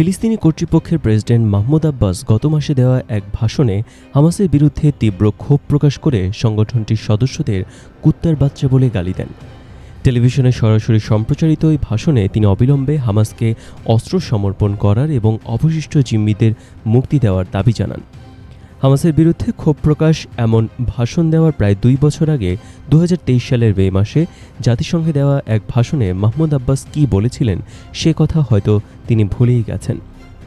ফিলিস্তিনি কর্তৃপক্ষের president Mahmoud Abbas গত মাসে দেওয়া এক ভাষণে হামাসের বিরুদ্ধে তীব্র ক্ষোভ প্রকাশ করে সংগঠনটির সদস্যদের কুত্তার বাচ্চা বলে গালি দেন। টেলিভিশনে সরাসরি সম্প্রচারিত ওই ভাষণে তিনি অবিলম্বে হামাসকে অস্ত্র সমর্পণ করার এবং অবশিষ্ট জিম্মিদের মুক্তি দেওয়ার দাবি জানান। হামাসের বিরুদ্ধে ক্ষোভ প্রকাশ এমন ভাষণ দেওয়ার প্রায় দুই বছর আগে দু হাজার তেইশ সালের মে মাসে জাতিসংঘে দেওয়া এক ভাষণে মাহমুদ আব্বাস কী বলেছিলেন সে কথা হয়তো তিনি ভুলেই গেছেন।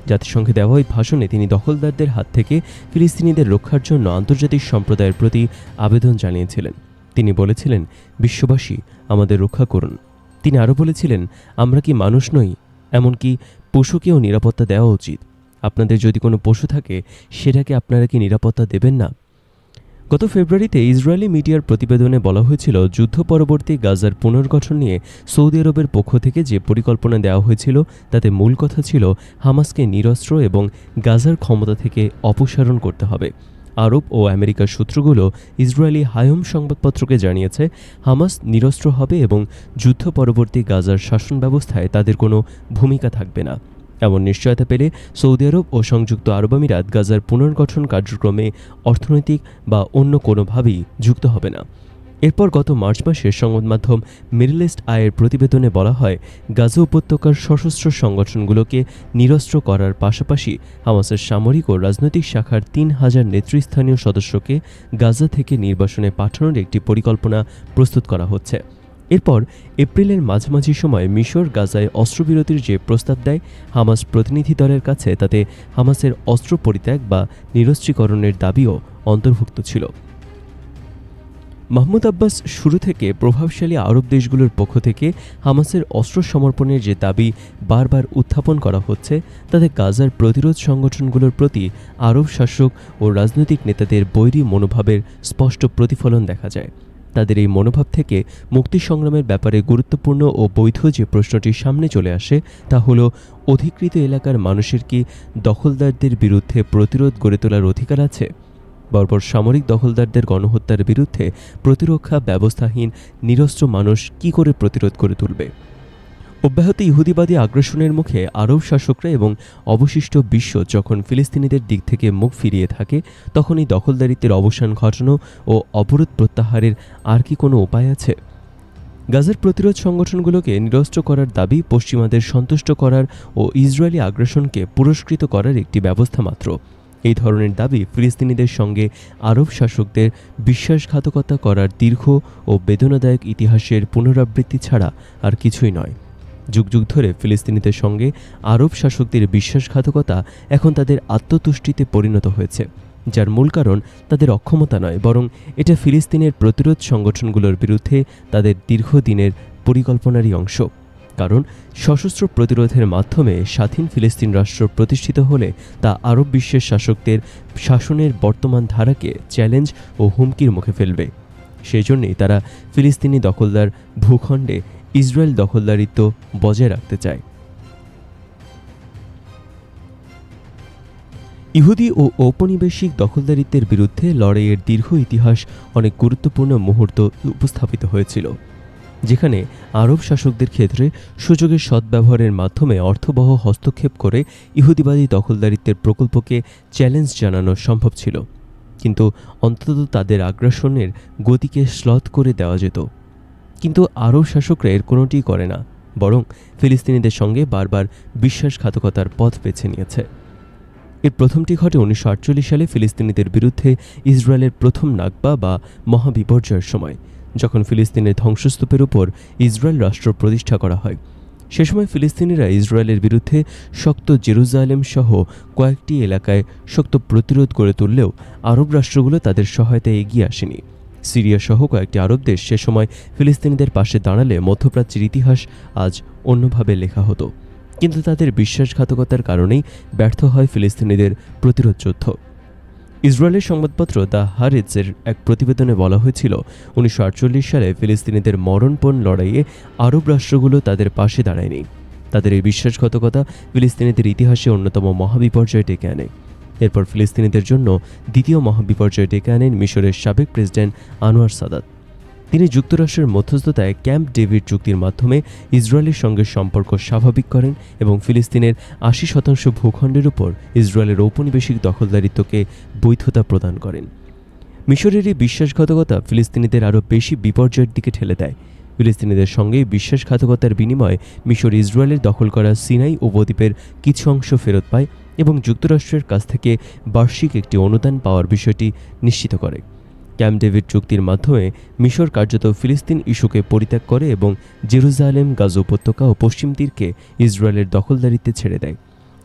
জাতিসংঘে দেওয়া ওই ভাষণে তিনি দখলদারদের হাত থেকে ফিলিস্তিনিদের রক্ষার জন্য আন্তর্জাতিক সম্প্রদায়ের প্রতি আবেদন জানিয়েছিলেন। তিনি বলেছিলেন, বিশ্ববাসী, আমাদের রক্ষা করুন। তিনি আরও বলেছিলেন, আমরা কি মানুষ নই, এমনকি পশুকেও নিরাপত্তা দেওয়া উচিত। আপনাদের যদি কোনো পশু থাকে, সেটাকে আপনারা কি নিরাপত্তা দেবেন না? গত ফেব্রুয়ারিতে ইসরায়েলি মিডিয়ার প্রতিবেদনে বলা হয়েছিল, যুদ্ধ পরবর্তী গাজার পুনর্গঠন নিয়ে সৌদি আরবের পক্ষ থেকে যে পরিকল্পনা দেওয়া হয়েছিল, তাতে মূল কথা ছিল হামাসকে নিরস্ত্র এবং গাজার ক্ষমতা থেকে অপসারণ করতে হবে। আরব ও আমেরিকার সূত্রগুলো ইসরায়েলি হায়ম সংবাদপত্রকে জানিয়েছে, হামাস নিরস্ত্র হবে এবং যুদ্ধ পরবর্তী গাজার শাসন ব্যবস্থায় তাদের কোনো ভূমিকা থাকবে না। এমন নিশ্চয়তা পেলে সৌদি আরব ও সংযুক্ত আরব আমিরাত গাজার পুনর্গঠন কার্যক্রমে অর্থনৈতিক বা অন্য কোনোভাবেই যুক্ত হবে না। এরপর গত মার্চ মাসে সংবাদ মাধ্যম মিডল ইস্ট আয়ের প্রতিবেদনে বলা হয়, গাজা উপত্যকার সশস্ত্র সংগঠনগুলোকে নিরস্ত্র করার পাশাপাশি হামাসের সামরিক ও রাজনৈতিক শাখার তিন হাজার নেতৃস্থানীয় সদস্যকে গাজা থেকে নির্বাসনে পাঠানোর একটি পরিকল্পনা প্রস্তুত করা হচ্ছে। এরপর এপ্রিলের মাঝামাঝি সময় মিশর গাজায় অস্ত্রবিরতির যে প্রস্তাব দেয়, হামাস প্রতিনিধি দলের কাছে তাতে হামাসের অস্ত্র পরিত্যাগ বা নিরস্ত্রীকরণের দাবিও অন্তর্ভুক্ত ছিল। মাহমুদ আব্বাস শুরু থেকে প্রভাবশালী আরব দেশগুলোর পক্ষ থেকে হামাসের অস্ত্র সমর্পণের যে দাবি বারবার উত্থাপন করা হচ্ছে, তাতে গাজার প্রতিরোধ সংগঠনগুলোর প্রতি আরব শাসক ও রাজনৈতিক নেতাদের বৈরী মনোভাবের স্পষ্ট প্রতিফলন দেখা যায়। তাদের এই মনোভাব থেকে মুক্তি সংগ্রামের ব্যাপারে গুরুত্বপূর্ণ ও বৈধ যে প্রশ্নটি সামনে চলে আসে, তা হল, অধিকৃত এলাকার মানুষের কি দখলদারদের বিরুদ্ধে প্রতিরোধ গড়ে তোলার অধিকার আছে? বর্বর সামরিক দখলদারদের গণহত্যার বিরুদ্ধে প্রতিরক্ষা ব্যবস্থাহীন নিরস্ত্র মানুষ কি করে প্রতিরোধ করে তুলবে? অব্যাহত ইহুদিবাদী আগ্রাসনের মুখে আরব শাসকরা এবং অবশিষ্ট বিশ্ব যখন ফিলিস্তিনিদের দিক থেকে মুখ ফিরিয়ে থাকে তখন এই দখলদারিত্বের অবসান ঘটানো ও অবরোধ প্রত্যাহারের আর কি কোনো উপায় আছে? গাজার প্রতিরোধ সংগঠনগুলোকে নিরস্ত্র করার দাবি পশ্চিমাদের সন্তুষ্ট করার ও ইসরায়েলি আগ্রাসনকে পুরস্কৃত করার একটি ব্যবস্থা মাত্র। এই ধরনের দাবি ফিলিস্তিনিদের সঙ্গে আরব শাসকদের বিশ্বাসঘাতকতা করার দীর্ঘ ও বেদনাদায়ক ইতিহাসের পুনরাবৃত্তি ছাড়া আর কিছুই নয়। যুগ যুগ ধরে ফিলিস্তিনিদের সঙ্গে আরব শাসকদের বিশ্বাসঘাতকতা এখন তাদের আত্মতুষ্টিতে পরিণত হয়েছে, যার মূল কারণ তাদের অক্ষমতা নয়, বরং এটা ফিলিস্তিনের প্রতিরোধ সংগঠনগুলোর বিরুদ্ধে তাদের দীর্ঘদিনের পরিকল্পনারই অংশ। কারণ সশস্ত্র প্রতিরোধের মাধ্যমে স্বাধীন ফিলিস্তিন রাষ্ট্র প্রতিষ্ঠিত হলে তা আরব বিশ্বের শাসকদের শাসনের বর্তমান ধারাকে চ্যালেঞ্জ ও হুমকির মুখে ফেলবে। সেই জন্যেই তারা ফিলিস্তিনি দখলদার ভূখণ্ডে ইসরায়েল দখলদারিত্ব বজায় রাখতে চায়। ইহুদি ও ঔপনিবেশিক দখলদারিত্বের বিরুদ্ধে লড়াইয়ের দীর্ঘ ইতিহাস অনেক গুরুত্বপূর্ণ মুহূর্ত উপস্থাপিত হয়েছিল, যেখানে আরব শাসকদের ক্ষেত্রে সুযোগের সদ্ব্যবহারের মাধ্যমে অর্থবহ হস্তক্ষেপ করে ইহুদিবাদী দখলদারিত্বের প্রকল্পকে চ্যালেঞ্জ জানানো সম্ভব ছিল, কিন্তু অন্তত তাদের আগ্রাসনের গতিকে শ্লথ করে দেওয়া যেত। কিন্তু আরব শাসকরা এর কোনোটিই করে না, বরং ফিলিস্তিনিদের সঙ্গে বারবার বিশ্বাসঘাতকতার পথ বেছে নিয়েছে। এর প্রথমটি ঘটে উনিশশো আটচল্লিশ সালে ফিলিস্তিনিদের বিরুদ্ধে ইসরায়েলের প্রথম নাগবা বা মহাবিপর্যয়ের সময়, যখন ফিলিস্তিনের ধ্বংসস্তূপের উপর ইসরায়েল রাষ্ট্র প্রতিষ্ঠা করা হয়। সে সময় ফিলিস্তিনিরা ইসরায়েলের বিরুদ্ধে শক্ত জেরুজালেম সহ কয়েকটি এলাকায় শক্ত প্রতিরোধ গড়ে তুললেও আরব রাষ্ট্রগুলো তাদের সহায়তায় এগিয়ে আসেনি। সিরিয়া সহ কয়েকটি আরব দেশ সে সময় ফিলিস্তিনিদের পাশে দাঁড়ালে মধ্যপ্রাচ্যের ইতিহাস আজ অন্যভাবে লেখা হতো। কিন্তু তাদের বিশ্বাসঘাতকতার কারণেই ব্যর্থ হয় ফিলিস্তিনিদের প্রতিরোধ যুদ্ধ। ইসরায়েলের সংবাদপত্র দ্য হারিজের এক প্রতিবেদনে বলা হয়েছিল, উনিশশো আটচল্লিশ সালে ফিলিস্তিনিদের মরণপণ লড়াইয়ে আরব রাষ্ট্রগুলো তাদের পাশে দাঁড়ায়নি। তাদের এই বিশ্বাসঘাতকতা ফিলিস্তিনিদের ইতিহাসে অন্যতম মহাবিপর্যয় ডেকে আনে। এরপর ফিলিস্তিনিদের জন্য দ্বিতীয় মহাবিপর্যয় ডেকে আনেন মিশরের সাবেক প্রেসিডেন্ট আনোয়ার সাদাত। তিনি যুক্তরাষ্ট্রের মধ্যস্থতায় ক্যাম্প ডেভিড চুক্তির মাধ্যমে ইসরায়েলের সঙ্গে সম্পর্ক স্বাভাবিক করেন এবং ফিলিস্তিনের আশি শতাংশ ভূখণ্ডের উপর ইসরায়েলের ঔপনিবেশিক দখলদারিত্বকে বৈধতা প্রদান করেন। মিশরের এই বিশ্বাসঘাতকতা ফিলিস্তিনিদের আরও বেশি বিপর্যয়ের দিকে ঠেলে দেয়। ফিলিস্তিনিদের সঙ্গে বিশ্বাসঘাতকতার বিনিময়ে মিশর ইসরায়েলের দখল করা সিনাই উপদ্বীপের কিছু অংশ ফেরত পায় এবং যুক্তরাষ্ট্রের কাছ থেকে বার্ষিক একটি অনুদান পাওয়ার বিষয়টি নিশ্চিত করে। ক্যাম্প ডেভিড চুক্তির মাধ্যমে মিশর কার্যত ফিলিস্তিন ইস্যুকে পরিত্যাগ করে এবং জেরুজালেম, গাজ উপত্যকা ও পশ্চিম তীরকে ইসরায়েলের দখলদারিত্বে ছেড়ে দেয়।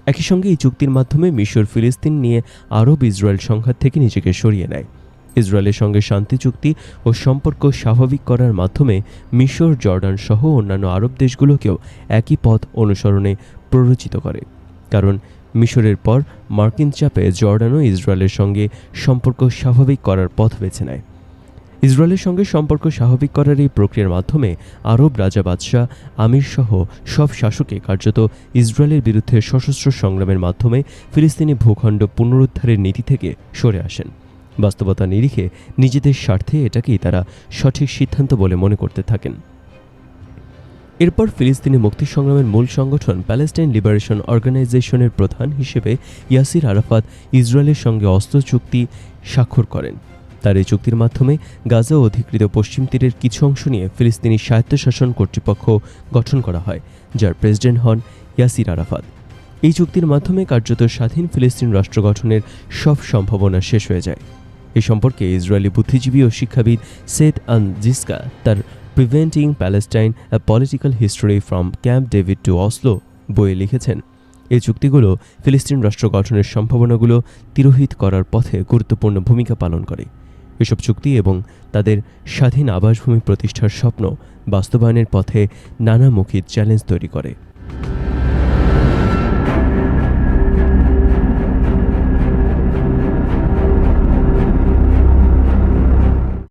একই সঙ্গে এই চুক্তির মাধ্যমে মিশর ফিলিস্তিন নিয়ে আরব ইসরায়েল সংঘাত থেকে নিজেকে সরিয়ে নেয়। ইসরায়েলের সঙ্গে শান্তি চুক্তি ও সম্পর্ক স্বাভাবিক করার মাধ্যমে মিশর, জর্ডান সহ অন্যান্য আরব দেশগুলোকেও একই পথ অনুসরণে প্ররোচিত করে। কারণ মিশরের পর মার্কিন চাপে জর্ডানও ইসরায়েলের সঙ্গে সম্পর্ক স্বাভাবিক করার পথ বেছে নেয়। ইসরায়েলের সঙ্গে সম্পর্ক স্বাভাবিক করার এই প্রক্রিয়ার মাধ্যমে আরব রাজা বাদশাহ, আমির সহ সব শাসকে কার্যত ইসরায়েলের বিরুদ্ধে সশস্ত্র সংগ্রামের মাধ্যমে ফিলিস্তিনি ভূখণ্ড পুনরুদ্ধারের নীতি থেকে সরে আসেন। বাস্তবতা নিরিখে নিজেদের স্বার্থে এটাকেই তারা সঠিক সিদ্ধান্ত বলে মনে করতে থাকেন। এরপর ফিলিস্তিনি মুক্তি সংগ্রামের মূল সংগঠন প্যালেস্টাইন লিবারেশন অর্গানাইজেশনের প্রধান হিসেবে ইয়াসির আরাফাত ইসরায়েলের সঙ্গে অস্ত্র চুক্তি স্বাক্ষর করেন। তার এই চুক্তির মাধ্যমে গাজা অধিকৃত পশ্চিম তীরের কিছু অংশ নিয়ে ফিলিস্তিনি স্বায়ত্তশাসন কর্তৃপক্ষ গঠন করা হয়, যার প্রেসিডেন্ট হন ইয়াসির আরাফাত। এই চুক্তির মাধ্যমে কার্যত স্বাধীন ফিলিস্তিন রাষ্ট্র গঠনের সব সম্ভাবনা শেষ হয়ে যায়। এ সম্পর্কে ইসরায়েলি বুদ্ধিজীবী ও শিক্ষাবিদ সেদ আন জিসকা তার preventing Palestine a political history from Camp David to Oslo বইয়ে লিখেছেন। এই চুক্তিগুলো ফিলিস্তিন রাষ্ট্র গঠনের সম্ভাবনাগুলো তিরোহিত করার পথে গুরুত্বপূর্ণ ভূমিকা পালন করে। এসব চুক্তি এবং তাদের স্বাধীন আবাসভূমি প্রতিষ্ঠার স্বপ্ন বাস্তবায়নের পথে নানামুখী চ্যালেঞ্জ তৈরি করে।